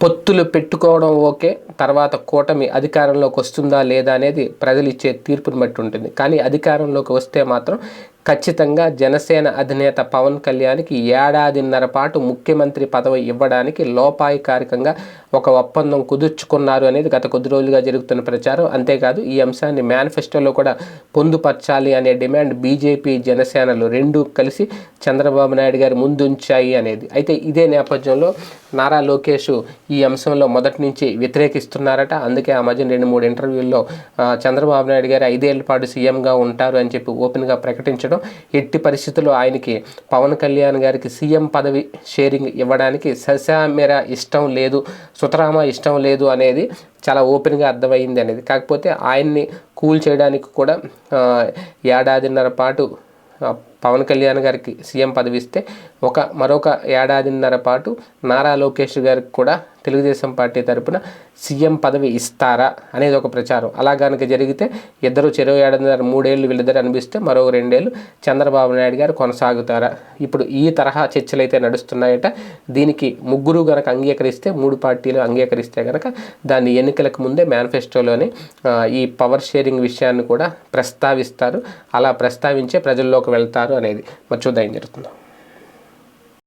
పొత్తులు పెట్టుకోవడం ఓకే తర్వాత కూటమి అధికారంలోకి వస్తుందా లేదా అనేది ప్రజలు ఇచ్చే తీర్పుని బట్టి ఉంటుంది. కానీ అధికారంలోకి వస్తే మాత్రం ఖచ్చితంగా జనసేన అధినేత పవన్ కళ్యాణ్కి ఏడాదిన్నర పాటు ముఖ్యమంత్రి పదవి ఇవ్వడానికి లోపాయికారికంగా ఒక ఒప్పందం కుదుర్చుకున్నారు అనేది గత కొద్ది రోజులుగా జరుగుతున్న ప్రచారం. అంతేకాదు ఈ అంశాన్ని మేనిఫెస్టోలో కూడా పొందుపరచాలి అనే డిమాండ్ బీజేపీ జనసేనలు రెండు కలిసి చంద్రబాబు నాయుడు గారి ముందుంచాయి అనేది. అయితే ఇదే నేపథ్యంలో నారా లోకేష్ ఈ అంశంలో మొదటి నుంచి వ్యతిరేకిస్తున్నారట. అందుకే ఆ మధ్య రెండు మూడు ఇంటర్వ్యూల్లో చంద్రబాబు నాయుడు గారు ఐదేళ్ళ పాటు సీఎంగా ఉంటారు అని చెప్పి ఓపెన్గా ప్రకటించడం ఎట్టి పరిస్థితుల్లో ఆయనకి పవన్ కళ్యాణ్ గారికి సీఎం పదవి షేరింగ్ ఇవ్వడానికి సశామెర ఇష్టం లేదు సుతరామ ఇష్టం లేదు అనేది చాలా ఓపెన్గా అర్థమైంది అనేది. కాకపోతే ఆయన్ని కూల్ చేయడానికి కూడా ఏడాదిన్నర పాటు పవన్ కళ్యాణ్ గారికి సీఎం పదవి ఇస్తే ఒక మరొక ఏడాదిన్నర పాటు నారా లోకేష్ గారికి కూడా తెలుగుదేశం పార్టీ తరపున సీఎం పదవి ఇస్తారా అనేది ఒక ప్రచారం. అలా కనుక జరిగితే ఇద్దరు చెరువు ఏడున్నర మూడేళ్ళు వీళ్ళిద్దరు అనిపిస్తే మరో రెండేళ్ళు చంద్రబాబు నాయుడు గారు కొనసాగుతారా? ఇప్పుడు ఈ తరహా చర్చలు అయితే నడుస్తున్నాయట. దీనికి ముగ్గురు గనక అంగీకరిస్తే మూడు పార్టీలు అంగీకరిస్తే కనుక దాన్ని ఎన్నికలకు ముందే మేనిఫెస్టోలోని ఈ పవర్ షేరింగ్ విషయాన్ని కూడా ప్రస్తావిస్తారు. అలా ప్రస్తావించే ప్రజల్లోకి వెళ్తారు అనేది. మరి చూద్దాం జరుగుతుంది.